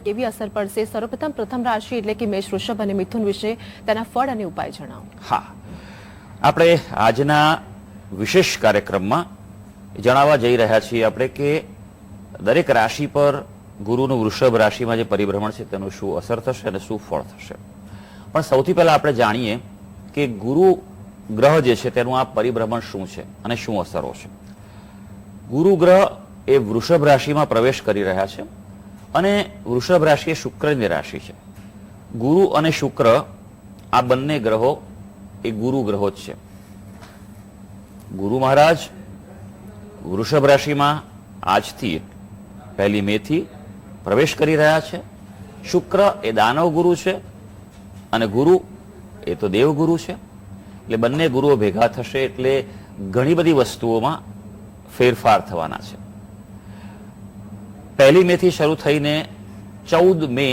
કેવી અસર પડશે? સર્વપ્રથમ પ્રથમ રાશિ એટલે કે મેષ, વૃષભ અને મિથુન વિશે તેના ફળ અને ઉપાય જણાવો. હા. આપણે આજના વિશેષ કાર્યક્રમમાં જણાવવા જઈ રહ્યા છીએ આપણે કે દરેક રાશિ પર ગુરુનું વૃષભ રાશિમાં જે પરિભ્રમણ છે તેનું શું અસર થશે અને શું ફળ થશે? પણ સૌથી પહેલા આપણે જાણીએ કે ગુરુ ગ્રહ જે છે તેનું આ પરિભ્રમણ શું છે અને શું અસરો છે? ગુરુ ગ્રહ એ વૃષભ રાશિમાં પ્રવેશ કરી રહ્યા છે. અને વૃષભ રાશિ એ શુક્રની રાશિ છે. ગુરુ અને શુક્ર આ બંને ગ્રહો એ ગુરુ ગ્રહો જ છે. ગુરુ મહારાજ, વૃષભ રાશિમાં આજથી પહેલી મેથી પ્રવેશ કરી રહ્યા છે. શુક્ર એ દાનવ ગુરુ છે અને ગુરુ એ તો દેવગુરુ છે. એટલે બંને ગુરુઓ ભેગા થશે એટલે ઘણી બધી વસ્તુઓમાં ફેરફાર થવાના છે. પહેલી મેથી શરૂ થઈને ચૌદ મે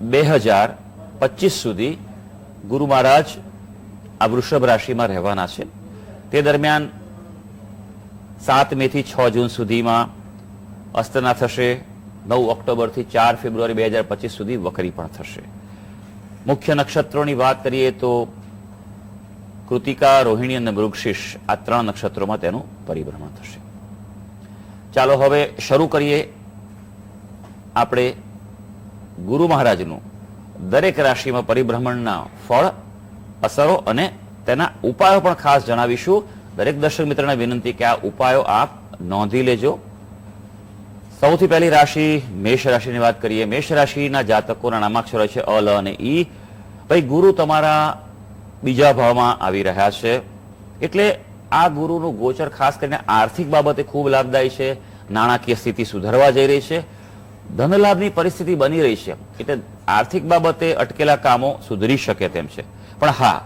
બે હજાર પચીસ સુધી ગુરુ મહારાજ આ વૃષભ રાશિમાં રહેવાના છે. તે દરમિયાન સાત મેથી છ જૂન સુધીમાં અસ્તના થશે. નવ ઓક્ટોબરથી ચાર ફેબ્રુઆરી બે હજાર પચીસ સુધી વકરી પણ થશે. મુખ્ય નક્ષત્રોની વાત કરીએ તો કૃતિકા, રોહિણી અને મૃગશીર્ષ આ ત્રણ નક્ષત્રોમાં તેનું પરિભ્રમણ થશે. ચાલો હવે શરૂ કરીએ આપણે ગુરુ મહારાજનું દરેક રાશિમાં પરિભ્રમણના ફળ, અસરો અને તેના ઉપાયો પણ ખાસ જણાવીશું. દરેક દર્શક મિત્રને વિનંતી કે આ ઉપાયો આપ નોંધી લેજો. સૌથી પહેલી રાશિ મેષ રાશિની વાત કરીએ. મેષ રાશિના જાતકોના નામાક્ષરો છે અ, લ અને ઈ. ભાઈ, ગુરુ તમારા બીજા ભાવમાં આવી રહ્યા છે. એટલે આ ગુરુનું ગોચર ખાસ કરીને આર્થિક બાબતે ખૂબ લાભદાયી છે. નાણાકીય સ્થિતિ સુધારવા જઈ રહી છે. ધનલાભની પરિસ્થિતિ બની રહી છે. એટલે આર્થિક બાબતે અટકેલા કામો સુધરી શકે તેમ છે. પણ હા,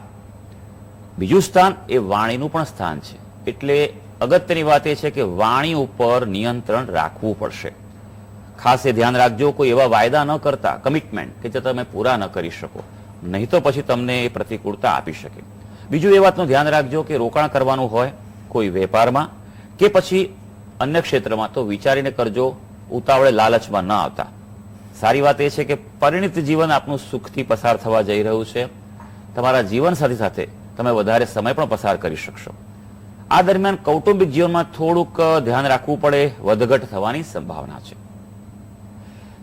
બીજું સ્થાન એ વાણીનું પણ સ્થાન છે. એટલે અગત્યની વાત એ છે કે વાણી ઉપર નિયંત્રણ રાખવું પડશે. ખાસ એ ધ્યાન રાખજો, કોઈ એવા વાયદા ન કરતા કમિટમેન્ટ કે જે તમે પૂરા ન કરી શકો. નહીં તો પછી તમને એ પ્રતિકૂળતા આપી શકે. બીજું એ વાતનું ધ્યાન રાખજો કે રોકાણ કરવાનું હોય કોઈ વેપારમાં કે પછી અન્ય ક્ષેત્રમાં તો વિચારીને કરજો ઉતાવળે લાલચમાં ન આવતા. સારી વાત એ છે કે પરિણિત જીવન આપનું સુખથી પસાર થવા જઈ રહ્યું છે. તમારા જીવન સાથે સાથે તમે વધારે સમય પણ પસાર કરી શકશો. આ દરમિયાન કૌટુંબિક જીવનમાં થોડુંક ધ્યાન રાખવું પડે, વધઘટ થવાની સંભાવના છે.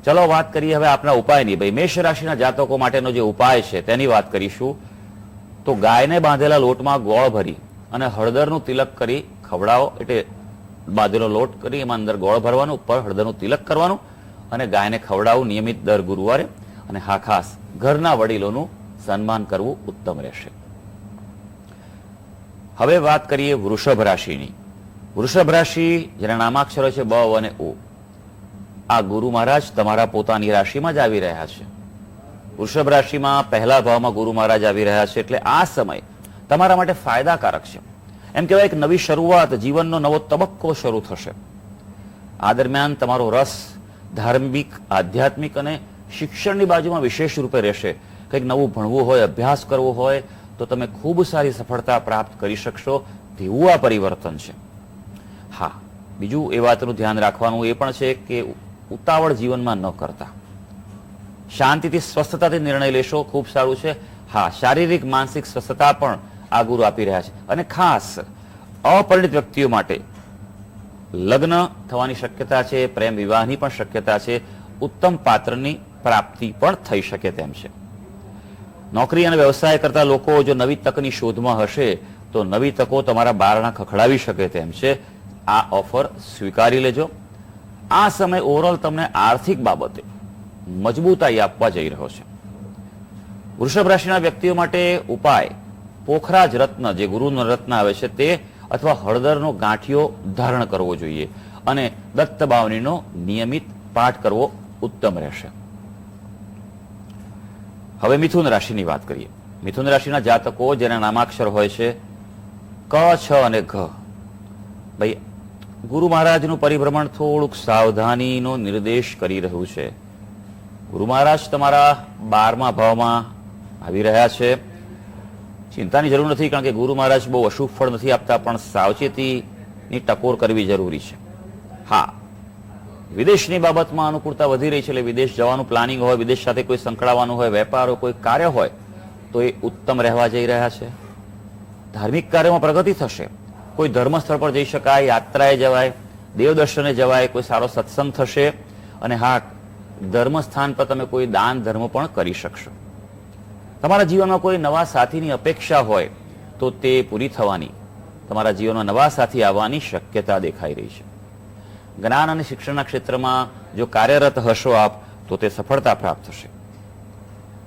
ચલો વાત કરીએ હવે આપણા ઉપાયની. ભાઈ, મેષ રાશિના જાતકો માટેનો જે ઉપાય છે તેની વાત કરીશું. તો ગાયને બાંધેલા લોટમાં ગોળ ભરી અને હળદરનું તિલક કરી ખવડાવો. એટલે બાંધેલો લોટ કરી એમાં અંદર ગોળ ભરવાનું, ઉપર હળદરનું તિલક કરવાનું અને ગાયને ખવડાવવું નિયમિત દર ગુરુવારે અને હા ખાસ ઘરના વડીલોનું સન્માન કરવું ઉત્તમ રહેશે. હવે વાત કરીએ વૃષભ રાશિની. વૃષભ રાશિ જેના નામાક્ષરો છે બ, અને ઓ. આ ગુરુ મહારાજ તમારા પોતાની રાશિમાં જ આવી રહ્યા છે. વૃષભ રાશિમાં પહેલા ભાવમાં ગુરુ મહારાજ આવી રહ્યા છે એટલે આ સમય તમારા માટે ફાયદાકારક છે. એમ કહેવાય એક નવી શરૂઆત જીવનનો નવો તબક્કો શરૂ થશે. આ દરમિયાન તમારો રસ ધાર્મિક, આધ્યાત્મિક અને શિક્ષણની બાજુમાં વિશેષ રૂપે રહેશે. કંઈક નવું ભણવું હોય, અભ્યાસ કરવો હોય, તો તમે ખૂબ સારી સફળતા પ્રાપ્ત કરી શકશો તેવું આ પરિવર્તન છે. હા, બીજું એ વાતનું ધ્યાન રાખવાનું એ પણ છે કે ઉતાવળ જીવનમાં ન કરતા. શાંતિથી સ્વસ્થતાથી નિર્ણય લેશો, ખૂબ સારું છે. હા, શારીરિક, માનસિક સ્વસ્થતા પણ આ ગુરુ આપી રહ્યા છે. અને ખાસ અપરિણિત વ્યક્તિઓ માટે લગ્ન થવાની શક્યતા છે, પ્રેમ વિવાહની પણ શક્યતા છે, ઉત્તમ પાત્રની પ્રાપ્તિ પણ થઈ શકે તેમ છે. નોકરી અને વ્યવસાય કરતા લોકો જો નવી તકની શોધમાં હશે, તો નવી તકો તમારા બારણા ખખડાવી શકે તેમ છે. આ ઓફર સ્વીકારી લેજો. આ સમય ઓવરઓલ તમને આર્થિક બાબતે મજબૂતાઈ આપવા જઈ રહ્યો છે. વૃષભ રાશિના વ્યક્તિઓ માટે ઉપાય પોખરાજ રત્ન, જે ગુરુનો રત્ન આવે છે તે, અથવા હળદરનો ગાંઠિયો ધારણ કરવો જોઈએ. અને દત્ત બાવનીનો નિયમિત પાઠ કરવો ઉત્તમ રહેશે. હવે મિથુન રાશિની વાત કરીએ. મિથુન રાશિના જાતકો જેના નામાક્ષર હોય છે, ક, છ અને ઘ. ભાઈ, ગુરુ મહારાજનું પરિભ્રમણ થોડુંક સાવધાનીનો નિર્દેશ કરી રહ્યું છે. ગુરુ મહારાજ તમારા બારમા ભાવમાં આવી રહ્યા છે. ચિંતાની જરૂર નથી, કારણ કે ગુરુ મહારાજ બહુ અશુભ ફળ નથી આપતા, પણ સાવચેતીની ટકોર કરવી જરૂરી છે. હા, વિદેશની બાબતમાં અનુકૂળતા વધી રહી છે, એટલે વિદેશ જવાનું પ્લાનિંગ હોય, વિદેશ સાથે કોઈ સંકળાવાનું હોય, વેપાર હોય કોઈ કાર્ય હોય, તો એ ઉત્તમ રહેવા જઈ રહ્યા છે. ધાર્મિક કાર્યમાં પ્રગતિ થશે. કોઈ ધર્મસ્થળ પર જઈ શકાય, યાત્રાએ જવાય, દેવદર્શને જવાય, કોઈ સારો સત્સંગ થશે, અને હા ધર્મ સ્થાન પર તમે કોઈ દાન, ધર્મ પણ કરી શકશો. તમારા જીવનમાં કોઈ નવા સાથીની અપેક્ષા હોય તો તે પૂરી થવાની. તમારા જીવનમાં નવા સાથી આવવાની શક્યતા દેખાઈ રહી છે. જ્ઞાન અને શિક્ષણના ક્ષેત્રમાં જો કાર્યરત હશો આપ, તો તે સફળતા પ્રાપ્ત થશે.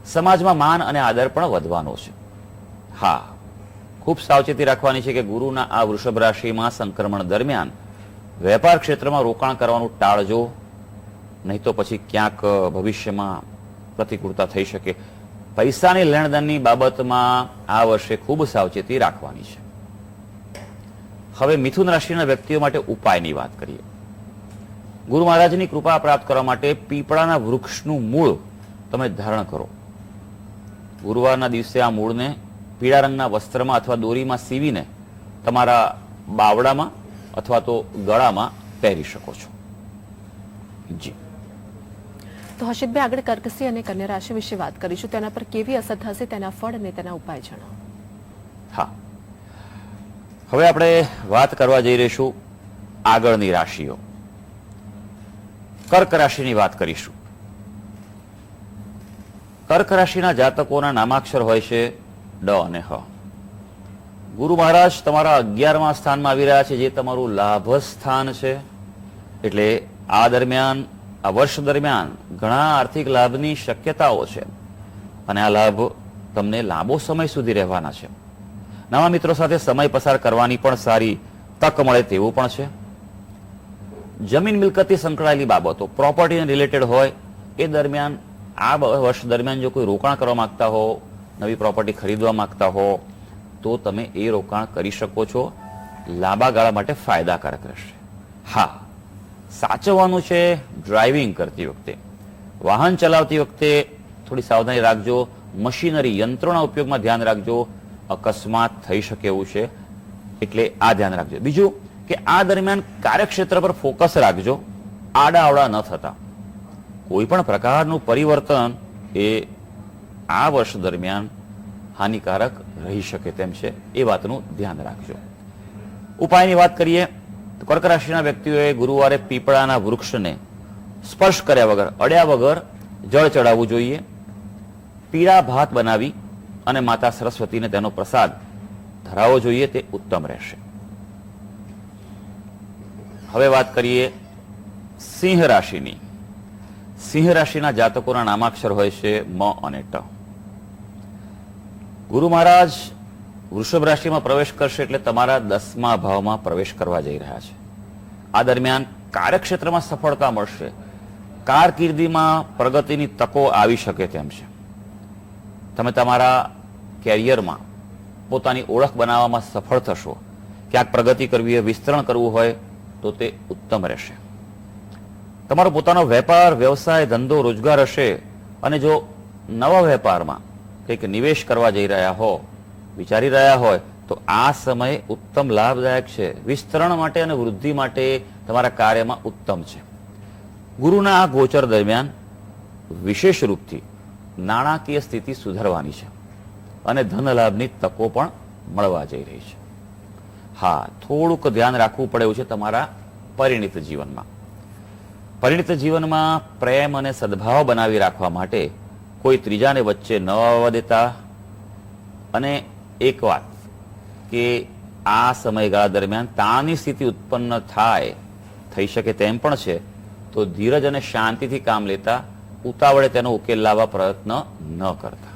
સમાજમાં માન અને આદર પણ વધવાનો છે. હા, ખૂબ સાવચેતી રાખવાની છે કે ગુરુના આ વૃષભ રાશિમાં સંક્રમણ દરમિયાન વેપાર ક્ષેત્રમાં રોકાણ કરવાનું ટાળજો, નહીં તો પછી ક્યાંક ભવિષ્યમાં પ્રતિકૂળતા થઈ શકે. પૈસાની લેણદેણની બાબતમાં આ વર્ષે ખૂબ સાવચેતી રાખવાની છે. હવે મિથુન રાશિના વ્યક્તિઓ માટે ઉપાયની વાત કરીએ. ગુરુ મહારાજની કૃપા પ્રાપ્ત કરવા માટે પીપળાના વૃક્ષનું મૂળ તમે ધારણ કરો. ગુરુવારના દિવસે આ મૂળને પીળા રંગના વસ્ત્રમાં અથવા દોરીમાં સીવીને તમારા બાવડામાં અથવા તો ગળામાં પહેરી શકો છો. જી. તો હર્ષિતભાઈ આગળ કર્કસી અને કન્યા રાશિ વિશે વાત કરીશું. તેના પર કેવી અસર થશે, તેના ફળ અને તેના ઉપાય જણાવો. હા. હવે આપણે વાત કરવા જઈ રહીશું આગળની રાશિઓ. કર્ક રાશિની વાત કરીશું. કર્ક રાશિના જાતકોના નામાક્ષર હોય છે ડ અને હ. ગુરુ મહારાજ તમારા અગિયારમા સ્થાનમાં આવી રહ્યા છે, જે તમારું લાભ સ્થાન છે. એટલે આ દરમિયાન આ વર્ષ દરમિયાન ઘણા આર્થિક લાભની શક્યતાઓ છે. અને આ લાભ તમને લાંબો સમય સુધી રહેવાના છે. નવા મિત્રો સાથે સમય પસાર કરવાની પણ સારી તક મળે તેવું પણ છે. જમીન મિલકતથી સંકળાયેલી બાબતો પ્રોપર્ટીને રિલેટેડ હોય, એ દરમિયાન આ વર્ષ દરમિયાન જો કોઈ રોકાણ કરવા માંગતા હો, નવી પ્રોપર્ટી ખરીદવા માંગતા હો, તો તમે એ રોકાણ કરી શકો છો. લાંબા ગાળા માટે ફાયદાકારક રહેશે. હા સાચવવાનું છે ડ્રાઇવિંગ કરતી વખતે. વાહન ચલાવતી વખતે થોડી સાવધાની રાખજો. મશીનરી યંત્રોના ઉપયોગમાં ધ્યાન રાખજો. અકસ્માત થઈ શકે એવું છે, એટલે આ ધ્યાન રાખજો. બીજું કે આ દરમિયાન કાર્યક્ષેત્ર પર ફોકસ રાખજો. આડાઅવડા ન થતા. કોઈ પણ પ્રકારનું પરિવર્તન એ આ વર્ષ દરમિયાન હાનિકારક રહી શકે તેમ છે. એ વાતનું ધ્યાન રાખજો. ઉપાયની વાત કરીએ કર્ક રાશિના વ્યક્તિઓએ ગુરુવારે પીપળાના વૃક્ષને સ્પર્શ કર્યા વગર, અડ્યા વગર જળ ચડાવવું જોઈએ, પીળા ભાત બનાવી અને માતા સરસ્વતીને તેનો પ્રસાદ ધરાવવો જોઈએ, તે ઉત્તમ રહેશે. હવે વાત કરીએ સિંહ રાશિની. સિંહ રાશિના જાતકોના નામાક્ષર હોય છે મ અને ટ. ગુરુ મહારાજ વૃષભ રાશિમાં પ્રવેશ કરશે એટલે તમારા દસમા ભાવમાં પ્રવેશ કરવા જઈ રહ્યા છે. આ દરમિયાન કાર્યક્ષેત્રમાં સફળતા મળશે. કારકિર્દીમાં પ્રગતિની તકો આવી શકે તેમ છે. તમે તમારા કેરિયરમાં પોતાની ઓળખ બનાવવામાં સફળ થશો. ક્યાંક પ્રગતિ કરવી હોય, વિસ્તરણ કરવું હોય, તો તે ઉત્તમ રહેશે. તમારો પોતાનો વેપાર, વ્યવસાય, ધંધો, રોજગાર હશે. અને જો નવા વેપારમાં કંઈક નિવેશ કરવા જઈ રહ્યા હો વિચારી રહ્યા હોય, તો આ સમય ઉત્તમ લાભદાયક છે. વિસ્તરણ માટે અને વૃદ્ધિ માટે તમારા કાર્યમાં ઉત્તમ છે. ગુરુના આ ગોચર દરમિયાન વિશેષ રૂપથી નાણાકીય સ્થિતિ સુધારવાની છે અને ધન લાભની તકો પણ મળવા જઈ રહી છે. હા, થોડુંક ધ્યાન રાખવું પડે છે તમારા પરિણીત જીવનમાં. પરિણિત જીવનમાં પ્રેમ અને સદભાવ બનાવી રાખવા માટે કોઈ ત્રીજાને વચ્ચે ન આવવા દેતા અને એક વાત કે આ સમયગાળા દરમિયાન તાણની સ્થિતિ ઉત્પન્ન થાય, થઈ શકે તેમ પણ છે, તો ધીરજ અને શાંતિથી કામ લેતા ઉતાવળે તેનો ઉકેલ લાવવા પ્રયત્ન ન કરતા.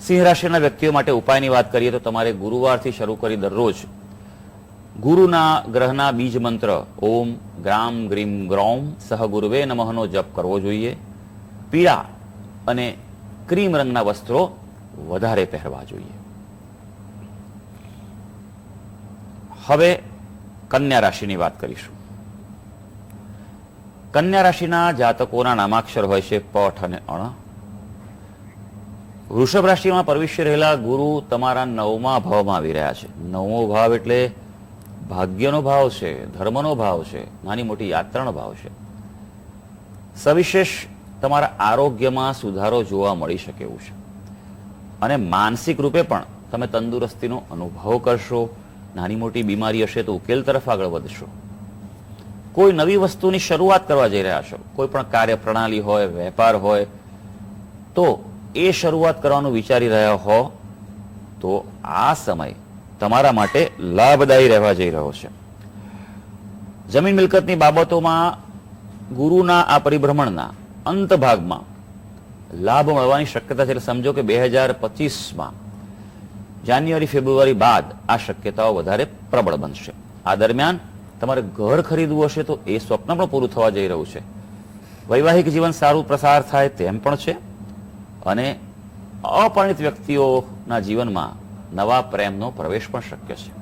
સિંહ રાશિના વ્યક્તિઓ માટે ઉપાયની વાત કરીએ તો તમારે ગુરુવારથી શરૂ કરી દરરોજ ગુરુના ગ્રહના બીજ મંત્ર, ઓમ ગ્રામ ગ્રીમ ગ્રોમ, સહ ગુરુવે નમઃનો જપ કરવો જોઈએ. પીળા અને ક્રીમ રંગના વસ્ત્રો વધારે પહેરવા જોઈએ. હવે કન્યા રાશિની વાત કરીશું. કન્યા રાશિના જાતકોના નામાક્ષર હોય છે પઠ અને અણ. વૃષભ રાશિમાં પ્રવેશી રહેલા ગુરુ તમારા નવમા ભાવમાં આવી રહ્યા છે. નવમો ભાવ એટલે ભાગ્યનો ભાવ છે, ધર્મનો ભાવ છે, નાની મોટી યાત્રાનો ભાવ છે. સવિશેષ તમારા આરોગ્યમાં સુધારો જોવા મળી શકે એવું છે. અને માનસિક રૂપે પણ તમે તંદુરસ્તીનો અનુભવ કરશો, નાની મોટી બીમારી હશે તો ઉકેલ તરફ આગળ વધશો. કોઈ નવી વસ્તુની શરૂઆત કરવા જઈ રહ્યા છો, કોઈ પણ કાર્ય પ્રણાલી હોય, વેપાર હોય, તો એ શરૂઆત કરવાનું વિચારી રહ્યા હો, તો આ સમય તમારા માટે લાભદાયી રહેવા જઈ રહ્યો છે. જમીન મિલકતની બાબતોમાં ગુરુના આ પરિભ્રમણના અંત ભાગમાં લાભ મળવાની શક્યતા છે એટલે સમજો કે બે હજાર પચીસમાં જાન્યુઆરી, ફેબ્રુઆરી બાદ આ શક્યતાઓ વધારે પ્રબળ બનશે. આ દરમિયાન તમારે ઘર ખરીદવું હશે તો એ સ્વપ્ન પણ પૂરું થવા જઈ રહ્યું છે. વૈવાહિક જીવન સારું પ્રસાર થાય તેમ પણ છે અને અપરિણિત વ્યક્તિઓના જીવનમાં નવા પ્રેમનો પ્રવેશ પણ શક્ય છે.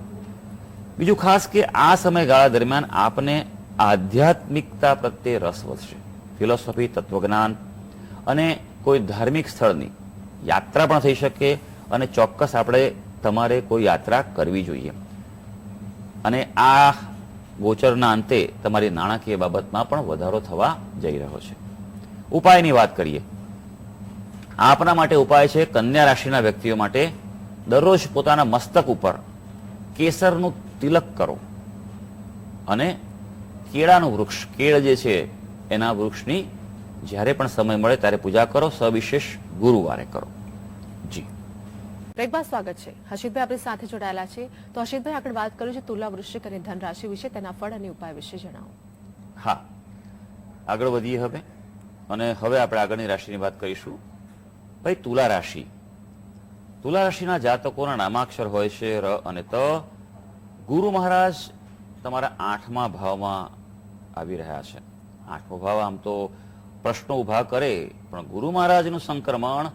બીજું ખાસ કે આ સમયગાળા દરમિયાન આપને આધ્યાત્મિકતા પ્રત્યે રસ વધશે. ફિલોસોફી, તત્વજ્ઞાન અને કોઈ ધાર્મિક સ્થળની યાત્રા પણ થઈ શકે અને ચોક્કસ આપણે તમારે કોઈ યાત્રા કરવી જોઈએ. અને આ ગોચરના અંતે તમારી નાણાકીય બાબતમાં પણ વધારો થવા જઈ રહ્યો છે. ઉપાયની વાત કરીએ. આપના માટે ઉપાય છે કન્યા રાશિના વ્યક્તિઓ માટે દરરોજ પોતાના મસ્તક ઉપર કેસરનું તિલક કરો. અને કેળાનું વૃક્ષ, કેળ જે છે એના વૃક્ષની જ્યારે પણ સમય મળે ત્યારે પૂજા કરો સવિશેષ ગુરુવારે કરો. જી. બ્રેકમાં સ્વાગત છે. હર્ષિતભાઈ આપણી સાથે જોડાયેલા છે. તો હર્ષિતભાઈ આગળ વાત કરું છે તુલા વૃશ્ચિક અને ધન રાશિ વિશે. તેના ફળ અને ઉપાય વિશે જણાવો. હા. આગળ વધીએ હવે. અને હવે આપણે આગળની રાશિની વાત કરીશું. ભાઈ તુલા રાશિ. તુલા રાશિના જાતકોના નામાક્ષર હોય છે ર અને ત. ગુરુ મહારાજ તમારા આઠમા ભાવમાં આવી રહ્યા છે. આઠમો ભાવ આમ તો પ્રશ્નો ઊભા કરે, પણ ગુરુ મહારાજનું સંક્રમણ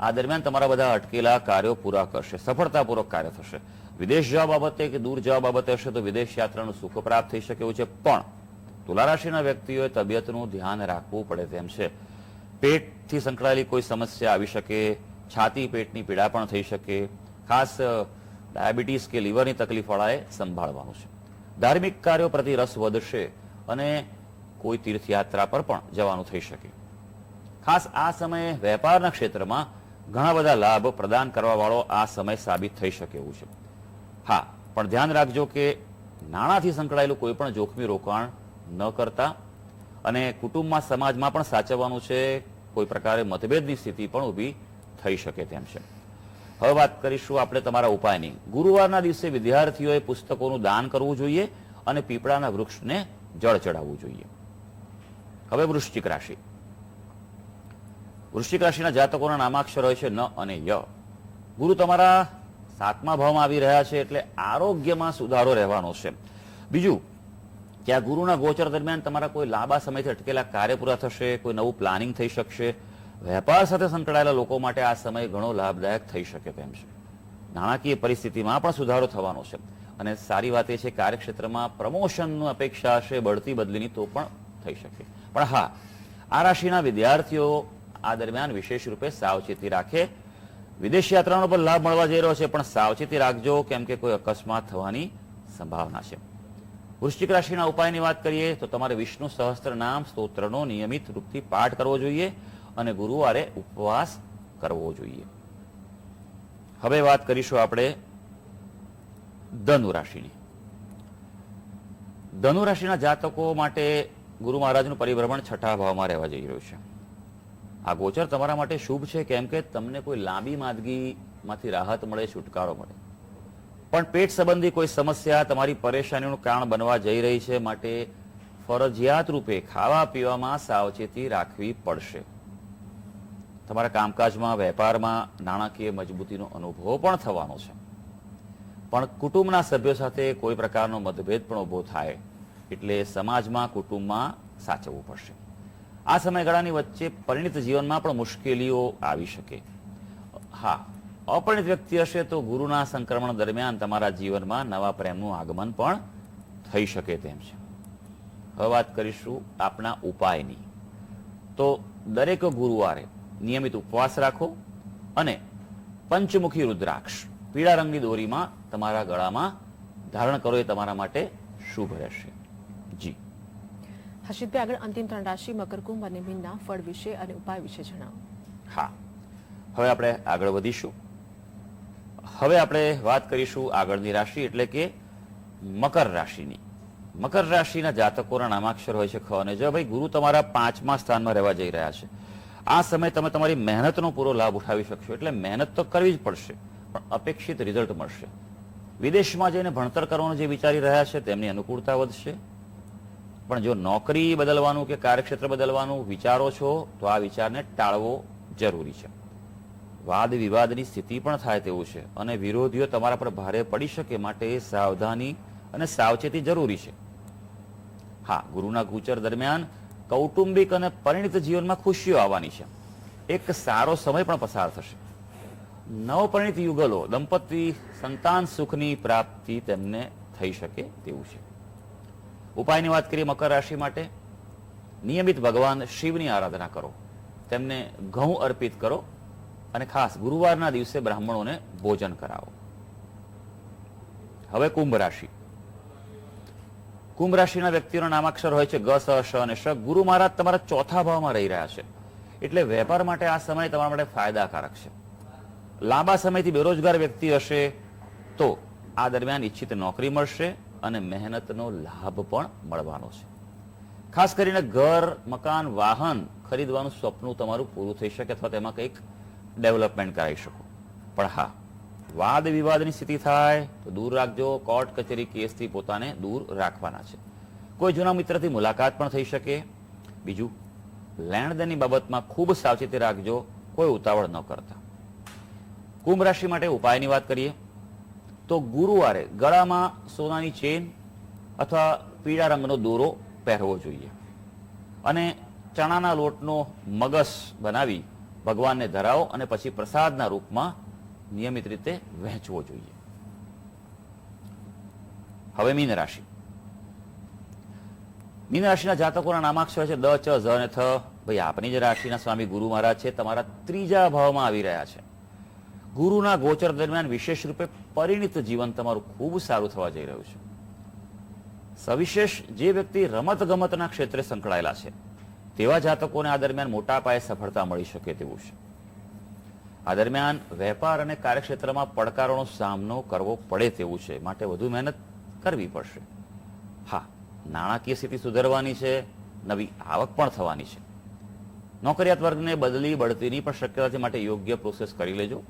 આ દરમિયાન તમારા બધા અટકેલા કાર્યો પૂરા કરશે, સફળતાપૂર્વક કાર્ય થશે. વિદેશ જવા બાબતે કે દૂર જવા બાબતે હશે તો વિદેશ યાત્રાનું સુખ પ્રાપ્ત થઈ શકે એવું છે, પણ તુલા રાશિના વ્યક્તિઓએ તબિયતનું ધ્યાન રાખવું પડે તેમ છે. પેટથી સંકળાયેલી કોઈ સમસ્યા આવી શકે, છાતી પેટની પીડા પણ થઈ શકે, ખાસ ડાયાબિટીસ કે લીવરની તકલીફ વાળાએ સંભાળવાનું છે. ધાર્મિક કાર્યો પ્રતિ રસ વધશે અને કોઈ તીર્થયાત્રા પર પણ જવાનું થઈ શકે. ખાસ આ સમયે વેપારના ક્ષેત્રમાં ઘણા બધા લાભ પ્રદાન કરવાવાળો આ સમય સાબિત થઈ શકે એવું છે. હા, પણ ધ્યાન રાખજો કે નાણાંથી સંકળાયેલું કોઈ પણ જોખમી રોકાણ ન કરતા અને કુટુંબમાં સમાજમાં પણ સાચવવાનું છે, કોઈ પ્રકારે મતભેદની સ્થિતિ પણ ઊભી થઈ શકે તેમ છે. હવે વાત કરીશું આપણે તમારા ઉપાયની. ગુરુવારના દિવસે વિદ્યાર્થીઓએ પુસ્તકોનું દાન કરવું જોઈએ અને પીપળાના વૃક્ષને જળ ચડાવવું જોઈએ. હવે વૃશ્ચિક રાશિ. વૃશ્ચિક રાશિના જાતકોના નામાક્ષર હોય છે ન અને ય. ગુરુ તમારા સાતમા ભાવમાં આવી રહ્યા છે એટલે આરોગ્યમાં સુધારો રહેવાનો છે. બીજું કે આ ગુરુના ગોચર દરમિયાન તમારા કોઈ લાંબા સમયથી અટકેલા કાર્ય પૂરા થશે, કોઈ નવું પ્લાનિંગ થઈ શકશે, વેપાર સાથે સંકળાયેલા લોકો માટે આ સમય ઘણો લાભદાયક થઈ શકે તેમ છે. નાણાકીય પરિસ્થિતિમાં પણ સુધારો થવાનો છે. અને સારી વાત એ છે, કાર્યક્ષેત્રમાં પ્રમોશનની અપેક્ષા હશે, બઢતી બદલીની તો પણ થઈ શકે. પણ હા, આ રાશિના વિદ્યાર્થીઓ આ દરમિયાન વિશેષ રૂપે સાવચેતી રાખે. વિદેશ યાત્રાનો પણ લાભ મળવા જઈ રહ્યો છે, પણ સાવચેતી રાખજો, કેમ કે કોઈ અકસ્માત થવાની સંભાવના છે. વૃશ્ચિક રાશિના ઉપાયની વાત કરીએ, તો તમારે વિષ્ણુ સહસ્ત્ર નામ સ્તોત્રનો નિયમિત રૂપથી પાઠ કરવો જોઈએ અને ગુરુવારે ઉપવાસ કરવો જોઈએ. હવે વાત કરીશું આપણે ધનુ રાશિની. ધનુ રાશિના જાતકો માટે ગુરુ મહારાજનું પરિભ્રમણ છઠ્ઠા ભાવમાં રહેવા જઈ રહ્યું છે. આ ગોચર તમારા માટે શુભ છે કેમ કે તમને કોઈ લાંબી માંદગીમાંથી રાહત મળે, છુટકારો મળે. પણ પેટ સંબંધી કોઈ સમસ્યા, તમારી પરેશાનીનું કારણ બનવા જઈ રહી છે માટે ફરજિયાત રૂપે ખાવા પીવામાં સાવચેતી રાખવી પડશે. તમારા કામકાજમાં, વેપારમાં નાણાકીય મજબૂતીનો અનુભવ પણ થવાનો છે. પણ કુટુંબના સભ્યો સાથે કોઈ પ્રકારનો મતભેદ પણ ઊભો થાય. એટલે સમાજમાં, કુટુંબમાં સાચવવું પડશે. આ સમયગાળાની વચ્ચે પરિણિત જીવનમાં પણ મુશ્કેલીઓ આવી શકે. હા, અપરિણિત વ્યક્તિ હશે તો ગુરુના સંક્રમણ દરમિયાન તમારા જીવનમાં નવા પ્રેમનું આગમન પણ થઈ શકે તેમ છે. હવે વાત કરીશું આપના ઉપાયની. તો દરેક ગુરુવારે નિયમિત ઉપવાસ રાખો અને પંચમુખી રુદ્રાક્ષ પીળા રંગની દોરીમાં તમારા ગળામાં ધારણ કરો એ તમારા માટે શુભ રહેશે. હર્ષિતભાઈ આગળ અંતિમ ત્રણ રાશિ મકર કુંભ અને મીનના ફળ વિશે અને ઉપાય વિશે જણાવો. હા. હવે આપણે આગળ વધીશું. હવે આપણે વાત કરીશું આગળની રાશિ એટલે કે મકર રાશિની. મકર રાશિના જાતકોના નામાક્ષર હોય છે ખ અને જ. ભાઈ, ગુરુ તમારા પાંચમા સ્થાનમાં રહેવા જઈ રહ્યા છે. આ સમયે તમે તમારી મહેનતનો પૂરો લાભ ઉઠાવી શકશો. એટલે મહેનત તો કરવી જ પડશે, પણ અપેક્ષિત રિઝલ્ટ મળશે. વિદેશમાં જઈને ભણતર કરવાનું જે વિચારી રહ્યા છે, તેમની અનુકૂળતા વધશે. પણ જો નોકરી બદલવાનું કે કાર્યક્ષેત્ર બદલવાનું વિચારો છો, તો આ વિચારને ટાળવો જરૂરી છે. વાદ વિવાદની સ્થિતિ પણ થાય તેવું છે અને વિરોધીઓ તમારા પર ભારે પડી શકે માટે સાવધાની અને સાવચેતી જરૂરી છે. હા, ગુરુના ગુચર દરમિયાન કૌટુંબિક અને પરિણિત જીવનમાં ખુશીઓ આવવાની છે. એક સારો સમય પણ પસાર થશે. નવપરિણિત યુગલો દંપતી સંતાન સુખની પ્રાપ્તિ તેમને થઈ શકે તેવું છે. ઉપાયની વાત કરીએ મકર રાશિ માટે, નિયમિત ભગવાન શિવની આરાધના કરો. તેમને ઘઉં અર્પિત કરો અને ખાસ ગુરુવારના દિવસે બ્રાહ્મણોને ભોજન કરાવો. હવે કુંભ રાશિ. કુંભ રાશિના વ્યક્તિઓના નામાક્ષર હોય છે ગ, સ, શ અને શ ગુરુ મહારાજ તમારા ચોથા ભાવમાં રહી રહ્યા છે. એટલે વેપાર માટે આ સમય તમારા માટે ફાયદાકારક છે. લાંબા સમયથી બેરોજગાર વ્યક્તિ હશે તો આ દરમિયાન ઈચ્છિત નોકરી મળશે. અને મહેનતનો લાભ પણ મળવાનો છે. ખાસ કરીને ઘર, મકાન, વાહન ખરીદવાનું સ્વપ્નું તમારું પૂરું થઈ શકે અથવા તેમાં કંઈક ડેવલપમેન્ટ કરાવી શકો. પણ હા, વાદ વિવાદની સ્થિતિ થાય તો દૂર રાખજો. કોર્ટ, કચેરી, કેસથી પોતાને દૂર રાખવાના છે. કોઈ જૂના મિત્રથી મુલાકાત પણ થઈ શકે. બીજું લેણદેનની બાબતમાં ખૂબ સાવચેતી રાખજો. કોઈ ઉતાવળ ન કરતા. કુંભ રાશિ માટે ઉપાયની વાત કરીએ. તો ગુરુવારે ગળામાં સોનાની ચેન અથવા પીળા રંગનો દોરો પહેરવો જોઈએ. અને ચણાના લોટનો મગસ બનાવી ભગવાનને ધરાવો અને પછી પ્રસાદના રૂપમાં નિયમિત રીતે વહેંચવો જોઈએ. હવે મીન રાશિ. મીન રાશિના જાતકોના નામાક્ષર છે દ, ચ, ઝ અને થ. ભાઈ, આપની જ રાશિના સ્વામી ગુરુ મહારાજ છે, તમારા ત્રીજા ભાવમાં આવી રહ્યા છે. ગુરુના ગોચર દરમિયાન વિશેષ રૂપે પરિણિત જીવન તમારું ખૂબ સારું થવા જઈ રહ્યું છે. સવિશેષ જે વ્યક્તિ રમત ગમતના ક્ષેત્રે સંકળાયેલા છે, તેવા જાતકોને આ દરમિયાન મોટા પાયે સફળતા મળી શકે તેવું છે. આ દરમિયાન વેપાર અને કાર્યક્ષેત્રમાં પડકારોનો સામનો કરવો પડે તેવું છે, માટે વધુ મહેનત કરવી પડશે. હા, નાણાકીય સ્થિતિ સુધરવાની છે, નવી આવક પણ થવાની છે. નોકરિયાત વર્ગને બદલી, બઢતીની પણ શક્યતા છે, માટે યોગ્ય પ્રોસેસ કરી લેજો.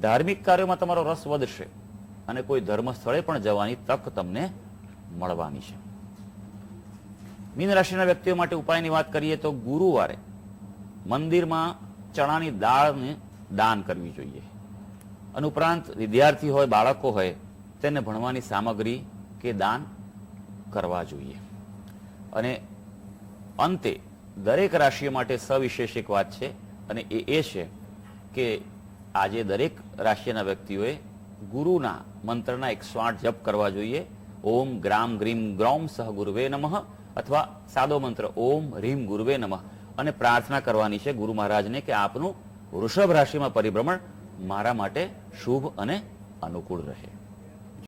ધાર્મિક કાર્યોમાં તમારો રસ વધશે અને કોઈ ધર્મ સ્થળે પણ જવાની તક તમને મળવાની છે. મીન રાશિના વ્યક્તિઓ માટે ઉપાયની વાત કરીએ તો ગુરુવારે મંદિરમાં ચણાની દાળને દાન કરવી જોઈએ. અને ઉપરાંત વિદ્યાર્થી હોય, બાળકો હોય, તેને ભણવાની સામગ્રી કે દાન કરવા જોઈએ. અને અંતે દરેક રાશિઓ માટે સવિશેષ એક વાત છે અને એ એ છે કે આજે દરેક રાશિના વ્યક્તિઓએ, ગુરુના મંત્રના એકસો આઠ જપ કરવા જોઈએ. ઓમ ગ્રામ ગ્રીમ ગ્રૌમ સહ ગુરુવે નમઃ અથવા સાદો મંત્ર ઓમ રીમ ગુરુવે નમઃ. અને પ્રાર્થના કરવાની છે ગુરુ મહારાજને કે આપનું વૃષભ રાશિમાં પરિભ્રમણ મારા માટે શુભ અને અનુકૂળ રહે.